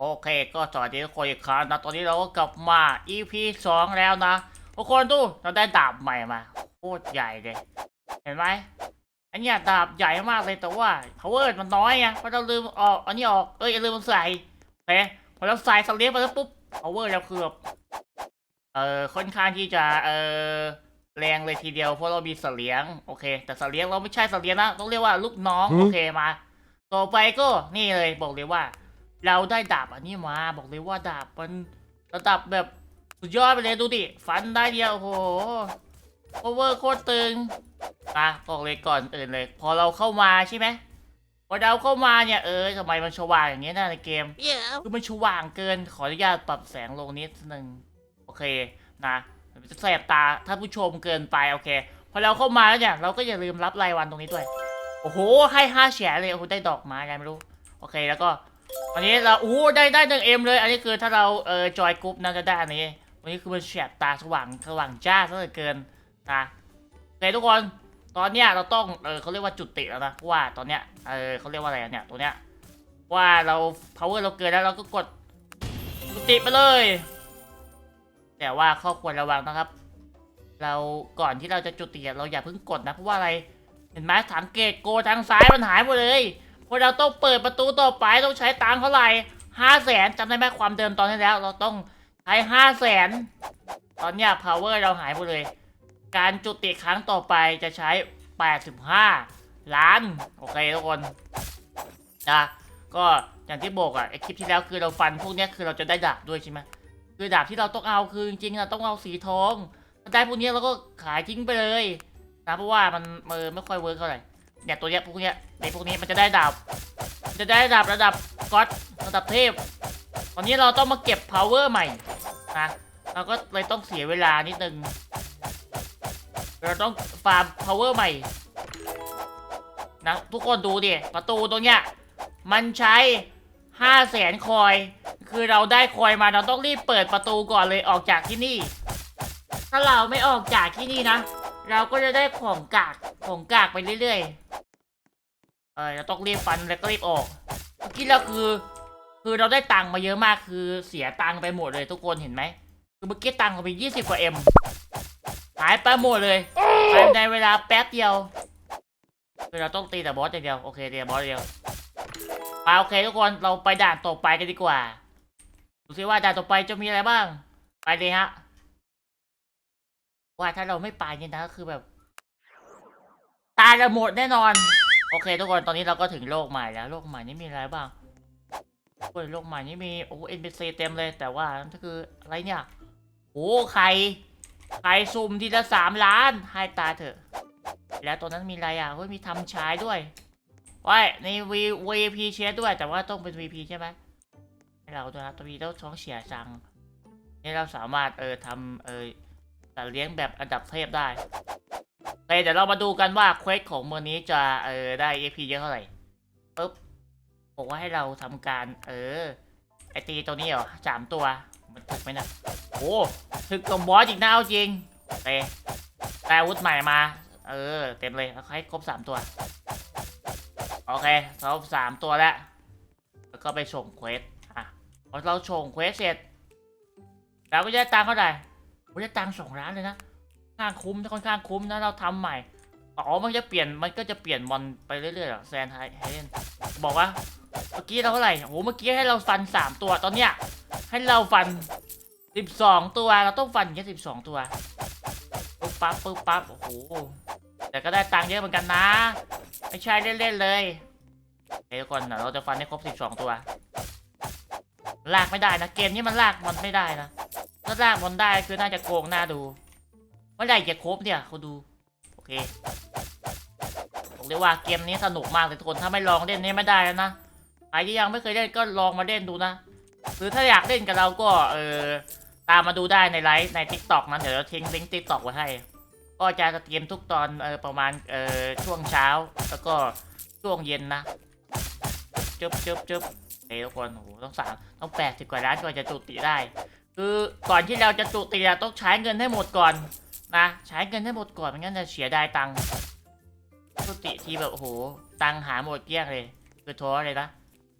โอเคก็สวัสดีทุกคนอีกครั้งนะ ตอนนี้เราก็กลับมา EP สองแล้วนะ ทุกคนดู เราได้ดาบใหม่มาโคตรใหญ่เลย เห็นไหมอันเนี้ยดาบใหญ่มากเลยแต่ว่า power มันน้อยไงเพราะเราลืมออกอันนี้ออก เอ้ยลืมมันใส่โอเคพอเราใส่สเลียไปแล้วปุ๊บ power เราคือแบบเอ่อค่อนข้างที่จะเอ่อแรงเลยทีเดียวเพราะเรามีเสลียงโอเค แต่เสลียงเราไม่ใช่เสลียงนะต้องเรียกว่าลูกน้องหืมโอเคมา ต่อไปก็นี่เลยบอกเลยว่า เราได้ดาบอันนี้มา บอกเลยว่าดาบมันระดับแบบสุดยอดไปเลยดูดิ ฟันได้เดียวโอ้โหโอเวอร์โคตรตึงอะบอกเลยก่อนอื่นเลย พอเราเข้ามาใช่ไหมพอเราเข้ามาเนี่ยเออทำไมมันสว่างอย่างเงี้ยนะในเกม Yeah. คือมันสว่างเกินขออนุญาตปรับแสงลงนิดนึงโอเคนะมันจะแสบตาถ้าผู้ชมเกินไปโอเค พอเราเข้ามาแล้วเนี่ยเราก็อย่าลืมรับรายวันตรงนี้ด้วย โอ้โหให้ห้าแฉเลยโอ้โหได้ดอกไม้อะไรไม่รู้ โอเคแล้วก็ อันนี้เราโอ้โหได้ได้หนึ่งเอ็มเลย อันนี้คือถ้าเราเออจอยกรุ๊ปน่าจะได้อันนี้วันนี้คือมันแฉบตาสว่างสว่างจ้าซะเหลือเกินนะโอเคทุกคนตอนเนี้ยเราต้องเออเขาเรียกว่าจุดติแล้วนะเพราะว่าตอนเนี้ยเออเขาเรียกว่าอะไรเนี่ยตัวเนี้ยว่าเรา power เราเกินแล้วเราก็กดจุดติไปเลย แต่ว่าข้อควรระวังนะครับ เราก่อนที่เราจะจุดติเราอย่าเพิ่งกดนะเพราะว่าอะไรเห็นไหมสังเกตโกทางซ้ายมันหายหมดเลย พราะเราต้องเปิดประตูต่อไปต้องใช้ตังค์เท่าไหร่ห้าแสนจำได้ไหมความเดิมตอนที่แล้ว เราต้องใช้ห้าแสนตอนนี้ย power เราหายหมดเลย การจุติครั้งต่อไปจะใช้85ล้าน โอเคทุกคนนะก็อย่างที่บอกอะไอคลิปที่แล้วคือเราฟันพวกนี้คือเราจะได้ดาบด้วยใช่ไหมคือดาบที่เราต้องเอาคือจริงๆเราต้องเอาสีทองได้พวกนี้เราก็ขายทิ้งไปเลยนะเพราะว่ามันเออไม่ค่อยเวิร์กเท่าไหร่ เนี่ยตัวเนี้ยพวกเนี้ยในพวกนี้มันจะได้ดาบมันจะได้ดาบระดับก็อตระดับเทพ ตอนนี้เราต้องมาเก็บ power ใหม่นะเราก็เลยต้องเสียเวลานิดนึง เราต้องฟาร์ม power ใหม่นะทุกคนดูดิประตูตรงเนี้ยมันใช้ห้าแสนคอย คือเราได้คอยมาเราต้องรีบเปิดประตูก่อนเลยออกจากที่นี่ ถ้าเราไม่ออกจากที่นี่นะ เราก็จะได้ของกากของกากไปเรื่อยๆ เออเราต้องรีบฟันแล้วก็รีบออกเมื่อกี้เราคือ คือเราได้ตังค์มาเยอะมากคือเสียตังค์ไปหมดเลยทุกคนเห็นไหมคือเมื่อกี้ตังค์เราไปยี่สิบกว่าเอ็มหายไปหมดเลยภายในเวลาแป๊บเดียวคือเราต้องตีแต่บอสอย่างเดียวโอเคตีแต่บอสเดียวไปโอเคทุกคนเราไปด่านต่อไปกันดีกว่าดูซิว่าด่านต่อไปจะมีอะไรบ้าง ไปเลยฮะว่าถ้าเราไม่ไปเนี่ยนะคือแบบ ตายจะหมดแน่นอน โอเค ทุกคนตอนนี้เราก็ถึงโลกใหม่แล้ว โลกใหม่นี่มีอะไรบ้างโอ้ยโลกใหม่นี่มีโอ้เอ็นพีซีเต็มเลยแต่ว่านั่นก็คืออะไรเนี่ยโอ้ไข่ไข่ซุ่มทีละสามล้านให้ตาเถอะ แล้วตัวนั้นมีอะไรอะเฮ้ยมีทำชายด้วยว้ายในวีวีพีเชสด้วยแต่ว่าต้องเป็น VP ใช่ไหมให้เราตัวนะตัววีต้องท้องเสียจังนี่เราสามารถเออทำเออแต่เลี้ยงแบบอันดับเทพได้ เคเดี๋ยวเรามาดูกันว่าเควสของเมืองนี้จะเออได้ EP เยอะเท่าไหร่ปึ๊บบอกว่าให้เราทำการ เออ ไอตีตัวนี้เหรอสามตัว มันถึกไหมนะโอ้ถึกกับบอสอีกนะเอาจริงโอเคได้อาวุธใหม่มา เออ เต็มเลยเอาให้ครบสามตัว โอเคครบสามตัวแล้ว แล้วก็ไปส่งเควสอะพอเราส่งเควสเสร็จเราก็จะได้ตังค์เท่าไหร่โอ้ยได้ตังค์สองล้านเลยนะ ข้างคุ้มค่อนข้างคุ้มนะเราทำใหม่ อ๋อ มันจะเปลี่ยน มันก็จะเปลี่ยนมอนไปเรื่อยๆหรอแซนไฮเฮนบอกว่า เมื่อกี้เราเท่าไหร่ โอ้โห เมื่อกี้ให้เราฟันสามตัว ตอนเนี้ย ให้เราฟันสิบสองตัว เราต้องฟันแค่สิบสองตัวปึ๊บปั๊บปึ๊บปั๊บ โอ้โห แต่ก็ได้ตังค์เยอะเหมือนกันนะ ไม่ใช่เล่นๆเลยเดี๋ยวก่อนนะเราจะฟันให้ครบสิบสองตัว ลากไม่ได้นะ เกมนี้มันลากมันไม่ได้นะ ถ้าลากบอลได้คือน่าจะโกงหน่าดู เมื่อไหร่จะครบเนี่ยเขาดู โอเคผมเรียว่าเกมนี้สนุกมากเลยทุกคนถ้าไม่ลองเล่นนี่ไม่ได้แล้วนะใครที่ยังไม่เคยเล่นก็ลองมาเล่นดูนะหรือถ้าอยากเล่นกับเราก็เออตามมาดูได้ในไลฟ์ใน t ิ k t o k นะเดี๋ยวเราทิ้งลิงก์ t ิ k t o k ไว้ให้ ก็จะสตรียมทุกตอนเออประมาณเออช่วงเช้า แล้วก็ช่วงเย็นนะจึ๊บจึ๊บจึ๊บเฮ้ยทุกคนโอ้โหต้องสามต้องแปดสิบกว่าล้านกว่าจะจุติได้ คือก่อนที่เราจะจุติอะต้องใช้เงินให้หมดก่อน นะใช้เงินให้หมดก่อนไม่งั้นจะเสียดายตังค์จุติทีแบบโอ้โหตังค์หาหมดเกลี้ยงเลยคือท้อเลยนะ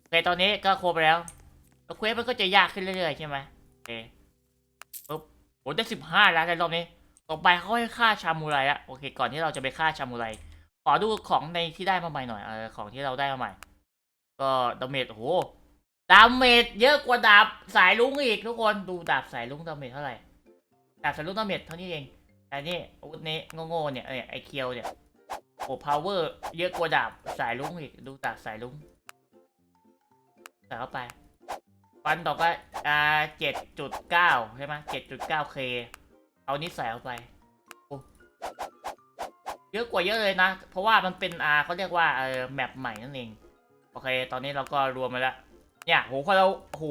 โอเคตอนนี้ก็ครบแล้วแล้วเควสมันก็จะยากขึ้นเรื่อยๆใช่ไหมโอเคปุ๊บโอ้ได้สิบห้าแล้วในรอบนี้ต่อไปเขาให้ฆ่าชามูไรละโอเค ก่อนที่เราจะไปฆ่าชามูไรขอดูของในที่ได้มาใหม่หน่อยเออของที่เราได้มาใหม่ ก็ดาเมจโอ้โหดาเมจเยอะกว่าดาบสายลุงอีกทุกคนดูดาบสายลุงดาเมจเท่าไหร่ดาบสายลุงดาเมจเท่านี้เอง แต่นี่อาวุธนี้โง่ๆเนี่ยไอเคียวเนี่ยโอ้พาวเวอร์เยอะกว่าดาบสายลุงอีกดูดาบสายลุงใส่เข้าไปฟันต่อไปอ่าเจ็ดจุดเก้าใช่ไหมเจ็ดจุดเก้าเคเอานี้ใส่เข้าไปโอ้เยอะกว่าเยอะเลยนะ เพราะว่ามันเป็นอ่าเขาเรียกว่าเออแมปใหม่นั่นเอง โอเค ตอนนี้เราก็รวมมาแล้ว เนี่ยโหพอเราโห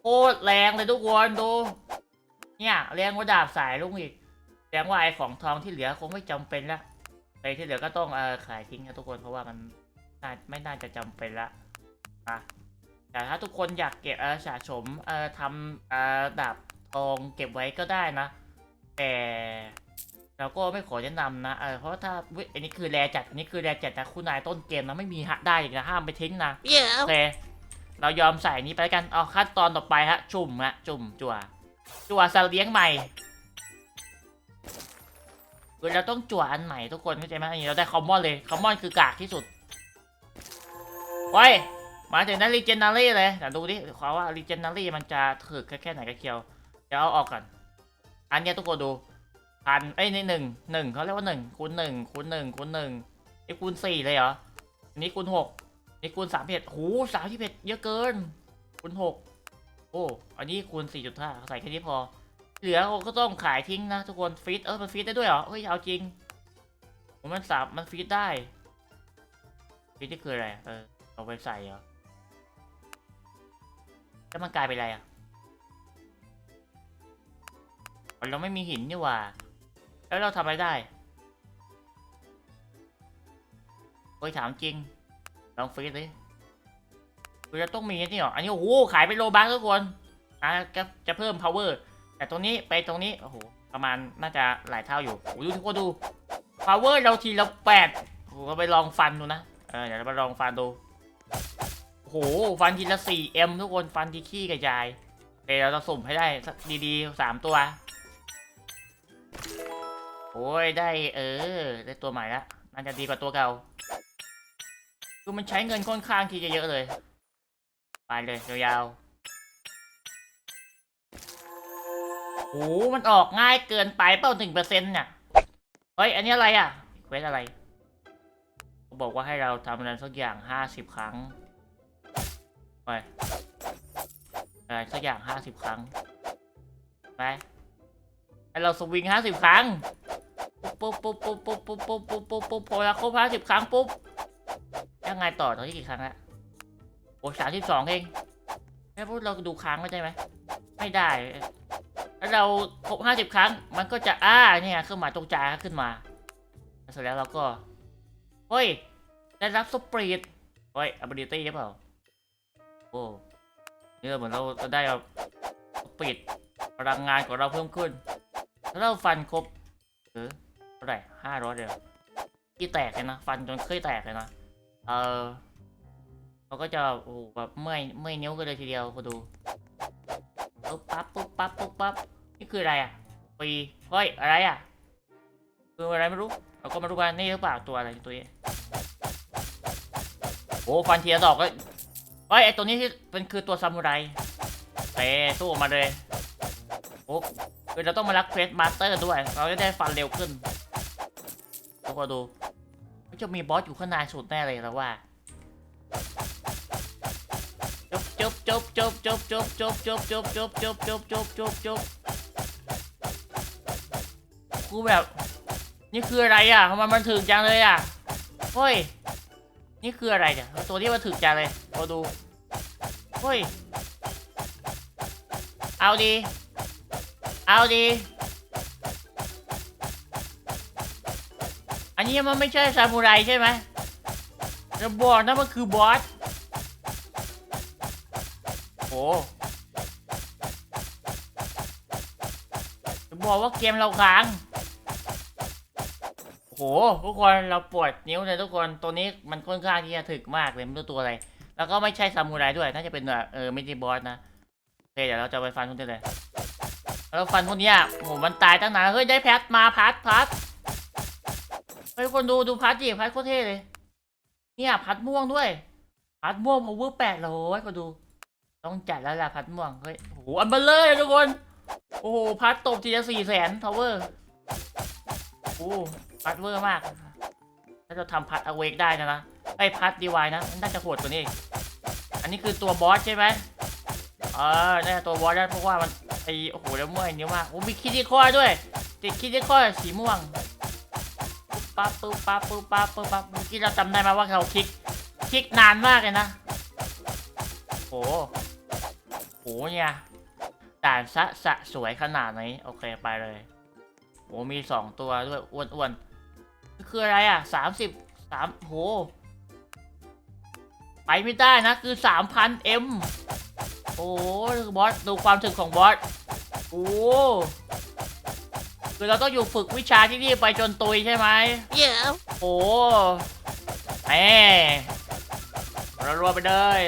โคตรแรงเลยทุกคนดู เนี่ยแรงกว่าดาบสายลุงอีกแสดงว่าไอ้ของทองที่เหลือคงไม่จำเป็นละไอ้ที่เหลือก็ต้องเออขายทิ้งนะทุกคนเพราะว่ามันน่าไม่น่าจะจำเป็นละอะแต่ถ้าทุกคนอยากเก็บเออสะสมเออทำเออดาบทองเก็บไว้ก็ได้นะ แต่เราก็ไม่ขอแนะนำนะเออเพราะว่าถ้าเว้ยอันนี้คือแรจัดอันนี้คือแรจัดนะคุณนายต้นเกมนะไม่มีฮะได้อีกนะห้ามไปทิ้งนะ Yeah. โอเคเรายอมใส่อันนี้ไปแล้วกันเอาขั้นตอนต่อไปฮะจุ่มฮะจุ่มจั่ว จั่วสัตว์เลี้ยงใหม่คือเราต้องจั่วอันใหม่ทุกคนเข้าใจไหมอันนี้เราได้คอมมอนเลยคอมมอนคือกากที่สุดเฮ้ยมาถึงนั้นรีเจนนารีเลยแต่ดูดิขาว่ารีเจนนารีมันจะถึกแค่แค่ไหนกันเคียว เดี๋ยวเอาออกก่อน อันนี้ทุกคนดูพันเอ้ยนี่หนึ่งหนึ่งเขาเรียกว่าหนึ่งคูณหนึ่งคูณหนึ่งคูณหนึ่งไอ้คูณสี่เลยเหรออันนี้คูณหกนี่คูณสามเอ็ดโหสามที่เอ็ดเยอะเกินคูณหก อ้ อันนี้คูณสี่จุดห้าใส่แค่นี้พอ เหลือก็ต้องขายทิ้งนะทุกคนฟีดเออมันฟีดได้ด้วยเหรอ เฮ้ย เอาจริงผมมันสามมันฟีดได้ ฟีดนี่คืออะไร เออ เอาไปใส่เหรอแล้วมันกลายเป็นอะไรอะเราไม่มีหินนี่ว่า แล้วเราทำอะไรได้เฮ้ยถามจริง ลองฟีดดิ คือจะต้องมีนี่หรอ อันนี้โอ้โหขายเป็นโลบัคทุกคน อะจะจะเพิ่ม power แต่ตรงนี้ไปตรงนี้ โอ้โห ประมาณน่าจะหลายเท่าอยู่โอ้ดูทุกคนดู power เราทีละแปดโอ้โหเราไปลองฟันดูนะ เออเดี๋ยวเราไปลองฟันดู โอ้โห ฟันทีละสี่เอ็มทุกคน ฟันทีขี้กระจายเดี๋ยวเราจะสุ่มให้ได้สักดีๆสามตัว โอ้ยได้เออ ได้ตัวใหม่ละน่าจะดีกว่าตัวเก่าคือมันใช้เงินค่อนข้างที่จะเยอะเลย ไปเลยยาวๆโอ้โหมันออกง่ายเกินไปเป้าหนึ่งเปอร์เซ็นต์เนี่ยเฮ้ย อันนี้อะไรอะเควสอะไรเขาบอกว่าให้เราทำอะไรสักอย่างห้าสิบครั้งไปอะไรสักอย่างห้าสิบครั้งไปให้เราสวิงห้าสิบครั้งปุ๊บปุ๊บปุ๊บปุ๊บปุ๊บปุ๊บปุ๊บปุ๊บปุ๊บพอเราครบห้าสิบครั้งปุ๊บยังไงต่อตอนนี้กี่ครั้งละ โอ้สามสิบสองเองแม่พูดเราดูค้างไม่ได้ไหม ไม่ได้ แล้วเราครบห้าสิบครั้ง มันก็จะอ้าเนี่ยเครื่องหมายตรงจาขึ้นมาเสร็จแล้วเราก็ เฮ้ย ได้รับสปรีดเฮ้ย ability หรือเปล่า โอ้นี่เหมือนเราจะได้แบบสปรีดพลังงานของเราเพิ่มขึ้นแล้วเราฟันครบเออเท่าไหร่ห้าร้อยเดียวที่แตกเลยนะ ฟันจนเคยแตกเลยนะ เออ เราก็จะโอ้โหแบบเมื่อยเมื่อยนิ้วกันเลยทีเดียวคุณดูปุ๊บปั๊บปุ๊บปั๊บปุ๊บปั๊บนี่คืออะไรอะปีเฮ้ยอะไรอะคืออะไรไม่รู้เราก็ไม่รู้ว่านี่หรือเปล่าตัวอะไรตัวนี้โอ้ฟันเทียดอกก็เฮ้ยไอตัวนี้ที่เป็นคือตัวซามูไรเตะสู้ออกมาเลยโอ้คือเราต้องมารักเฟสมาสเตอร์ด้วย เราจะได้ฟันเร็วขึ้นทุกคนดูมันจะมีบอสอยู่ข้างในสุดแน่เลยแล้วว่า จบจบจบจบจบจบจบจบจบจบจบจบจบกูแบบ นี่คืออะไรอะทำไมมันถึงจังเลยอะเฮ้ย นี่คืออะไรเนี่ยตัวที่มันถึงจังเลยมาดูเฮ้ย เอาดี เอาดี อันนี้มันไม่ใช่ซามูไรใช่ไหมจะบอกนะมันคือบอส จะบอกว่าเกมเราค้างโอ้โห ทุกคนเราปวดนิ้วเลยทุกคนตัวนี้มันค่อนข้างที่จะถึกมากเลยไม่รู้ตัวอะไร แล้วก็ไม่ใช่ซามูไรด้วยน่าจะเป็นแบบเออไม่ใช่บอสนะโอเคเดี๋ยวเราจะไปฟันพวกนี้เลยแล้วฟันพวกนี้ยโหมันตายตั้งนานเฮ้ยได้แพทมาพัดพัดเฮ้ยคนดูดูพัดดิพัดโคตรเท่เลย เนี่ยพัดม่วงด้วย พัดม่วงพาวเวอร์แปดร้อยก็ดู ต้องจัดแล้วล่ะพัดม่วง เฮ้ย โอ้โห อันเบลเลยทุกคน โอ้โห พัดตบทีละสี่แสนทาวเวอร์ โอ้พัดเวอร์มาก ถ้าจะทำพัดอเวกได้นะนะไอ้พัดดีวายนะมันน่าจะโหดกว่านี้ อันนี้คือตัวบอสใช่ไหมเออน่าจะตัวบอสได้เพราะว่ามันไอโอ้โหแล้วม่วงเยอะมาก โอ้มีคิดที่ข้อด้วย ติดคิดที่ข้อสีม่วงปั๊บปุ๊บปั๊บปุ๊บปั๊บปุ๊บปั๊บเมื่อกี้เราจำได้ไหมว่าเราคลิก คลิกนานมากเลยนะ โอ้ โหโหเนี่ยด่านสะสะสวยขนาดไหนโอเคไปเลยโอ้มีสองตัวด้วยอ้วนๆคืออะไรอะสามสิบสามโหไปไม่ได้นะ คือสามพันเอ็มโอ้บอสดูความถึกของบอสโอ้คือเราต้องอยู่ฝึกวิชาที่นี่ไปจนตุยใช่ไหม Yeah. โอ้แหมเรารัวๆไปเลย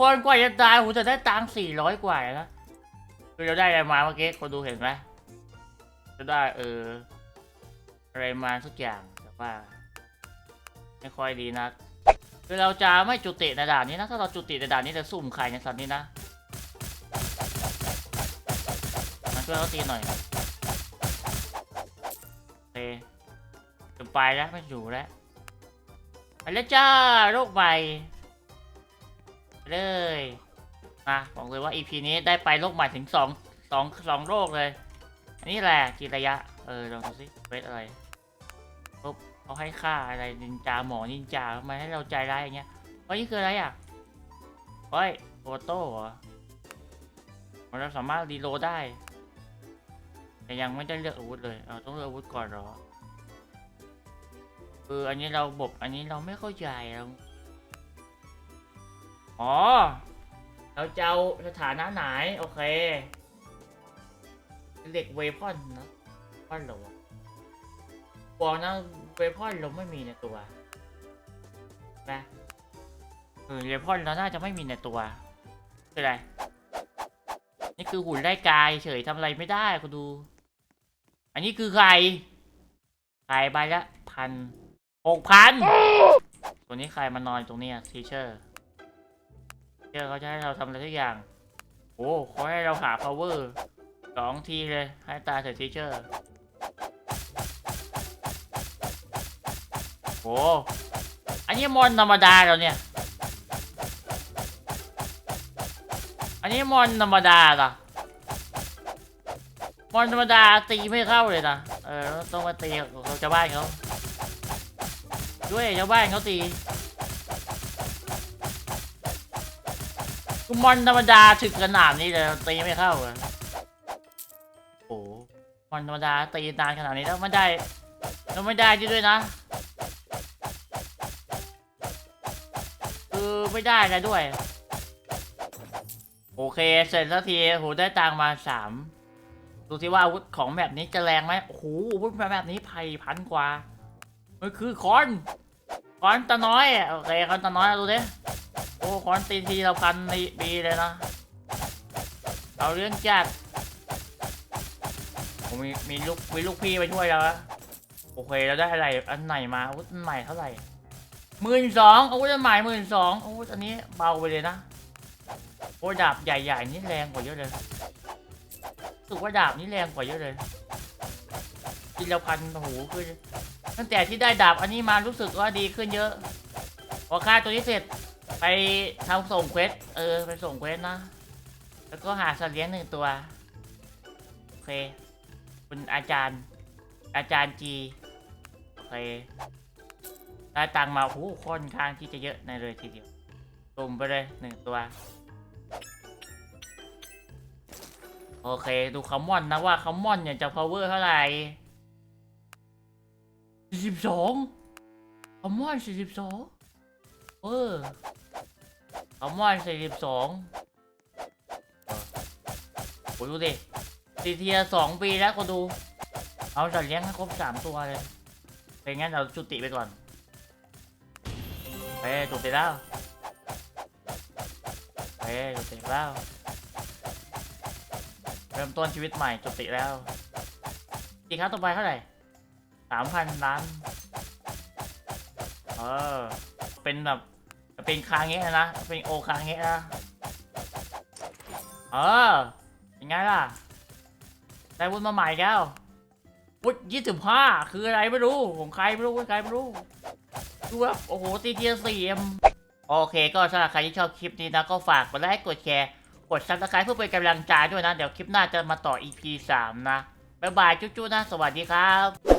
คนกว่าจะตายโหจะได้ตังค์สี่ร้อยกว่าเลยนะคือเราได้อะไรมาเมื่อกี้คนดูเห็นไหมจะได้เอออะไรมาสักอย่างแต่ว่า ไม่ค่อยดีนะคือเราจะไม่จุติในด่านนี้นะถ้าเราจุติในด่านนี้จะสุ่มไข่ในสัตว์นี้นะมาช่วยเขาตีหน่อยโอเคจะไปแล้วไม่อยู่แล้วไปแล้วจ้าโรคใหม่ เลยมาบอกเลยว่า EP นี้ได้ไปโรคใหม่ถึงสองสองสองโรคเลย อันนี้แหละกี่ระยะ เออลองดูสิเวทอะไรปุ๊บเขาให้ค่าอะไรนินจาหมอนินจาทำไมให้เราใจร้ายอย่างเงี้ยเฮ้ยนี่คืออะไรอะเฮ้ยโอโต้เหรอเราสามารถรีโลได้ แต่ยังไม่ได้เลือกอาวุธเลยเอาต้องเลือกอาวุธก่อนเหรอเอออันนี้เราบบอันนี้เราไม่เข้าใจเรา อ๋อ เราจะเอาสถานะไหน โอเค เด็กเวพอนนะพอนหรอวะบอกนะเวพอนเราไม่มีในตัวนะเออเวพอนเราน่าจะไม่มีในตัวคืออะไร นี่คือหุ่นไร้กายเฉยทำอะไรไม่ได้คุณดู อันนี้คือใครใครใบละพันหกพันตัวนี้ใครมานอนตรงนี้ทีเชอร์ เชอเขาจะให้เราทำอะไรทุกอย่าง โอ้เขาให้เราหา power สองทีเลย ให้ตาเสร็จทีเชอร์โอ้อันนี้มอนธรรมดาเรอเนี่ย อันนี้มอนธรรมดาเหรอมอนธรรมดาตีไม่เข้าเลยนะ เออ ต้องมาตีกับชาวบ้านเขาด้วยชาวบ้านเขาตี คือมอนธรรมดาถึกขนาดนี้เลยตีไม่เข้าเลยโอ้มอนธรรมดาตีนานขนาดนี้แล้วไม่ได้แล้วไม่ได้ด้วยนะคือไม่ได้อะไรด้วย โอเคเสร็จสักทีโหได้ตังมาสามดูสิว่าอาวุธของแบบนี้จะแรงไหมโอ้โหอาวุธแบบนี้ภัยพันกว่า มันคือคอนคอนตะน้อย โอเคคอนตะน้อยดูดิ อ้คอนตีทีเราพันในปีเลยนะเอาเรื่องจัดผมมีมีลูกมีลูกพี่ไปช่วยแล้วอะโอเคเราได้อะไรอันไหนมาอาวุธอันใหม่เท่าไหร่หมื่นสองอาวุธอันใหม่หมื่นสองอาวุธอันนี้เบาไปเลยนะโอ้ดาบใหญ่ๆนี่แรงกว่าเยอะเลยรู้สึกว่าดาบนี่แรงกว่าเยอะเลยกินละพันโอ้โหคือตั้งแต่ที่ได้ดาบอันนี้มารู้สึกว่าดีขึ้นเยอะพอฆ่าตัวนี้เสร็จ ไปทำส่งเควส เออ ไปส่งเควสนะ แล้วก็หาสัตว์เลี้ยงหนึ่งตัว โอเค คุณอาจารย์ อาจารย์จี โอเค ได้ตังมาโอ้โหค่อนข้างที่จะเยอะในเลยทีเดียวตุ่มไปเลยหนึ่งตัว โอเค ดูคำมมอนนะว่าคำมมอนเนี่ยจะ power เท่าไหร่สี่สิบสองคำมอนสี่สิบสองเออ คำมอนสี่สิบสองโอ้ดูดิตีเทียสองปีแล้วก็ดู เอาจัดเลี้ยงให้ครบสามตัวเลยเป็นงั้นเราจุติไปก่อนเอ้ยจุติแล้วเอ้ยจุติแล้ว เริ่มต้นชีวิตใหม่จุติแล้วอีกครั้งต่อไปเท่าไหร่สามพันล้าน เออ เป็นแบบ เป็นคางเงี้ยนะ เป็นโอคางเงี้ยนะ เออยังไงล่ะ ได้วุ้นมาใหม่แล้ววุ้นยี่สิบห้าคืออะไรไม่รู้ ของใครไม่รู้ของใครไม่รู้ ดูแบบโอ้โหตีเทียสี่เอ็มโอเคก็สำหรับใครที่ชอบคลิปนี้นะ ก็ฝากกดไลค์กดแชร์กดซับสไครต์เพื่อเป็นกำลังใจด้วยนะ เดี๋ยวคลิปหน้าจะมาต่อ EP 3 นะ บ๊ายบาย จุ๊ๆนะ สวัสดีครับ